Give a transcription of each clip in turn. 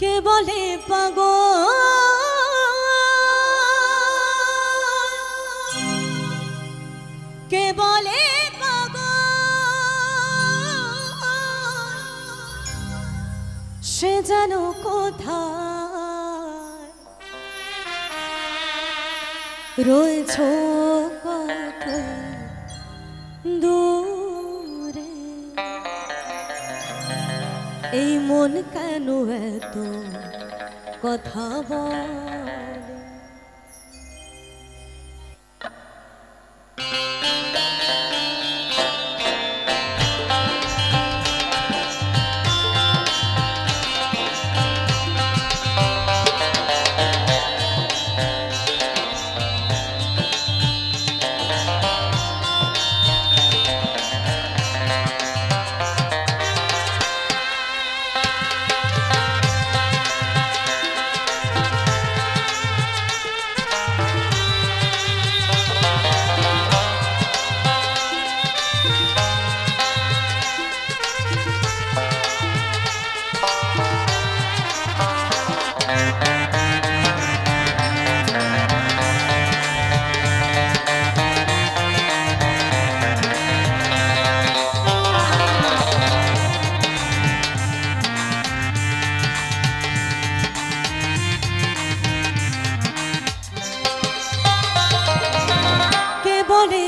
কে বলে পাগ কে বলে সে যেন কোথায়? রয়েছ কত দূরে? এই মন কেন এত কথা বলে?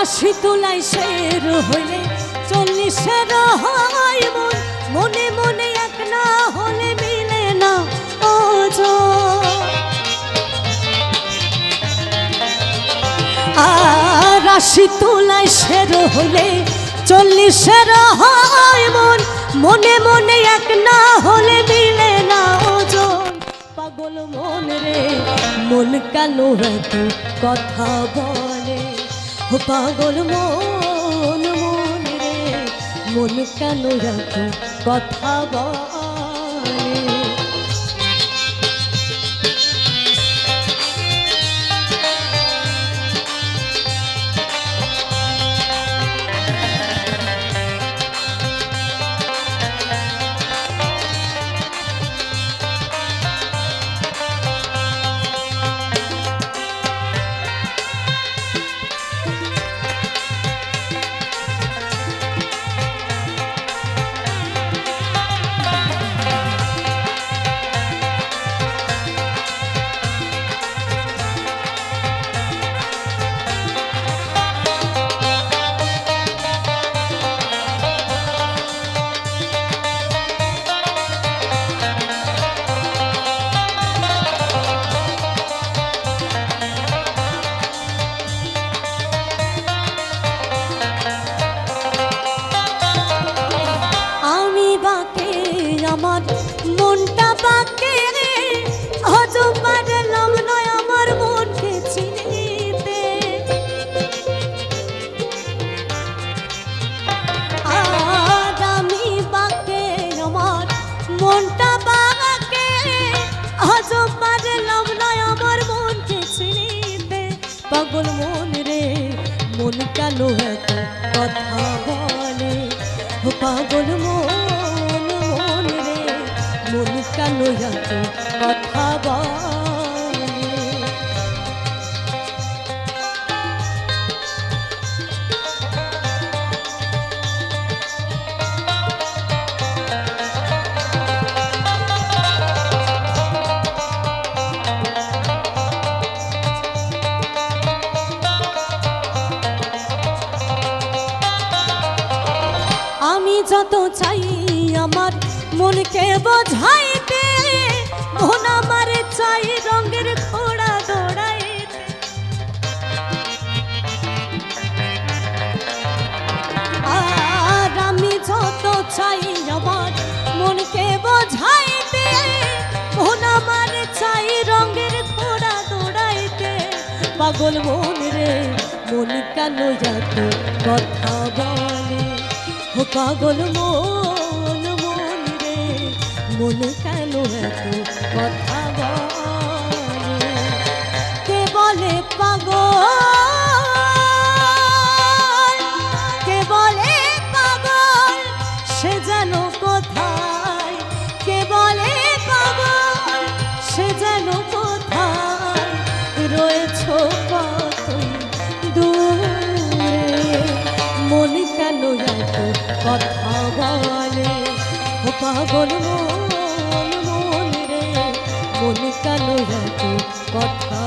আশি তোলাই শের হইলে চল্লিশের হয় মন, মনে মনে এক না হলে মিলে না আর আশি তোলাই শের হলে চল্লিশের হয় মন, মনে মনে এক না হলে মিলে না ওজন পাগল মন রে, মন কেন কথা বলে। ও পাগল মন মন রে মন কেন কথা বলে। পাগল মন রে মন কেন এত কথা আমি যত চাই আমার মনকে মন চাই রঙের ঘোড়া দৌড়াইতে আর আমি যত চাই আমার মনকে বোঝাইতে, মন রঙের ঘোড়া দৌড়াইতে। পাগল মন রে, মন কেন এত কথা বলে? ও পাগল মন। মন কেন এত কথা বলে? কে বলে পাগল? কে বলে পাগল মন মন রে মন কালো কথা